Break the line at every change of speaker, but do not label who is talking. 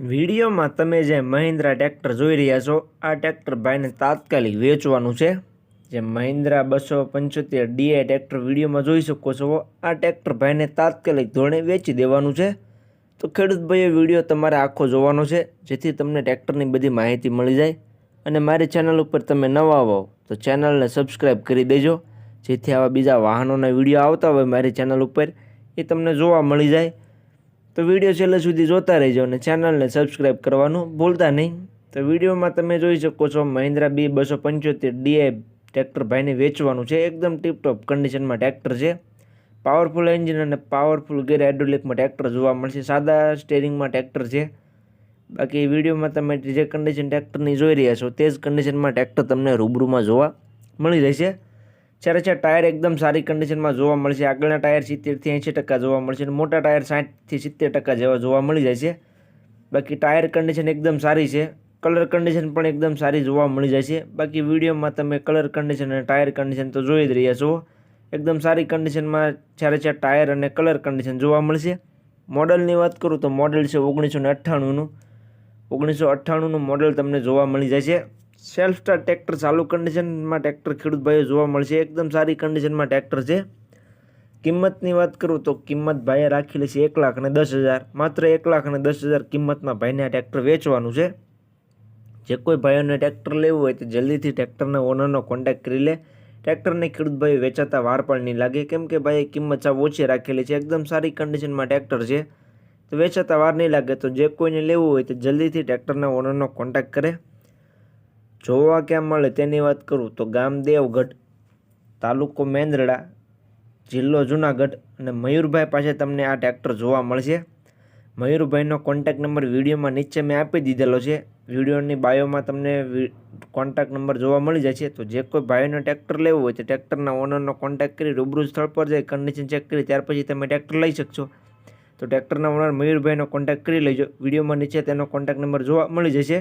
વિડીયોમાં તમે જે મહિન્દ્રા ટ્રેક્ટર જોઈ રહ્યા છો, આ ટ્રેક્ટર ભાઈને તાત્કાલિક વેચવાનું છે. જે મહિન્દ્રા બસો પંચોતેર ડીઆઈ ટ્રેક્ટર વિડીયોમાં જોઈ શકો છો. આ ટ્રેક્ટર ભાઈને તાત્કાલિક ધોરણે વેચી દેવાનું છે. તો ખેડૂત ભાઈએ વીડિયો તમારે આખો જોવાનો છે, જેથી તમને ટ્રેક્ટરની બધી માહિતી મળી જાય. અને મારી ચેનલ ઉપર તમે નવા આવો તો ચેનલને સબસ્ક્રાઈબ કરી દેજો, જેથી આવા બીજા વાહનોના વીડિયો આવતા હોય મારી ચેનલ ઉપર, એ તમને જોવા મળી જાય. તો વીડિયો છેલ્લે સુધી જોતા રહેજો અને ચેનલને સબસ્ક્રાઈબ કરવાનું ભૂલતા નહીં. તો વિડીયોમાં તમે જોઈ શકો છો મહિન્દ્રા બી બસો પંચોતેર ડીઆઈ ટ્રેક્ટર ભાઈને વેચવાનું છે. એકદમ ટીપટોપ કન્ડિશનમાં ટ્રેક્ટર છે. પાવરફુલ એન્જિન અને પાવરફુલ ગેર હાઇડ્રોલિકમાં ટ્રેક્ટર જોવા મળશે. સાદા સ્ટેરિંગમાં ટ્રેક્ટર છે. બાકી વિડીયોમાં તમે જે કન્ડિશન ટ્રેક્ટરની જોઈ રહ્યા છો, તે જ કન્ડિશનમાં ટ્રેક્ટર તમને રૂબરૂમાં જોવા મળી રહેશે. ચારે છે ટાયર એકદમ સારી કન્ડિશનમાં જોવા મળશે. આગળના ટાયર સિત્તેરથી એંશી ટકા જોવા મળશે અને મોટા ટાયર સાઠથી સિત્તેર ટકા જેવા જોવા મળી જાય છે. બાકી ટાયર કન્ડિશન એકદમ સારી છે. કલર કન્ડિશન પણ એકદમ સારી જોવા મળી જાય છે. બાકી વિડીયોમાં તમે કલર કન્ડિશન અને ટાયર કન્ડિશન તો જોઈ જ રહ્યા છો. એકદમ સારી કન્ડિશનમાં જ્યારે છે ટાયર અને કલર કન્ડિશન જોવા મળશે. મોડલની વાત કરું તો મોડલ છે ઓગણીસો ને અઠ્ઠાણુંનું. ઓગણીસો અઠ્ઠાણુંનું મોડલ તમને જોવા મળી જાય છે. સેલ્ફ સ્ટાર્ટ ટ્રેક્ટર ચાલુ કન્ડિશનમાં ટ્રેક્ટર ખેડૂત ભાઈઓ જોવા મળશે. એકદમ સારી કન્ડિશનમાં ટ્રેક્ટર છે. કિંમતની વાત કરું તો કિંમત ભાઈએ રાખેલી છે એક લાખ અને દસ હજાર. માત્ર એક લાખ અને દસ હજાર કિંમતમાં ભાઈને આ ટ્રેક્ટર વેચવાનું છે. જે કોઈ ભાઈઓને ટ્રેક્ટર લેવું હોય તો જલ્દીથી ટ્રેક્ટરના ઓનરનો કોન્ટેક્ટ કરી લે. ટ્રેક્ટરને ખેડૂત ભાઈ વેચાતા વાર પણ નહીં લાગે. કેમ કે ભાઈએ કિંમત સાવ ઓછી રાખેલી છે. એકદમ સારી કન્ડિશનમાં ટ્રેક્ટર છે. તો વેચાતા વાર નહીં લાગે તો જે કોઈને લેવું હોય તો જલ્દીથી ટ્રેક્ટરના ઓનરનો કોન્ટેક્ટ કરે. જોવા ક્યાં મળે તેની વાત કરું તો ગામ દેવગઢ, તાલુકો મેંદરડા, જિલ્લો જુનાગઢ અને મયુરભાઈ પાસે તમને આ ટ્રેક્ટર જોવા મળશે. મયુરભાઈનો કોન્ટેક્ટ નંબર વિડીયોમાં નીચે મેં આપી દીધેલો છે. વિડીયોની બાયોમાં તમને કોન્ટેક્ટ નંબર જોવા મળી છે તો જે કોઈ ભાઈનો ટ્રેક્ટર લેવું હોય તો ટ્રેક્ટરના ઓનરનો કોન્ટેક કરી રૂબરૂ સ્થળ પર જઈ કન્ડિશન ચેક કરી ત્યાર પછી તમે ટ્રેક્ટર લઈ શકશો. તો ટ્રેક્ટરના ઓનર મયુરભાઈનો કોન્ટેક્ટ કરી લેજો. વિડીયોમાં નીચે તેનો કોન્ટેક્ટ નંબર જોવા મળી જશે.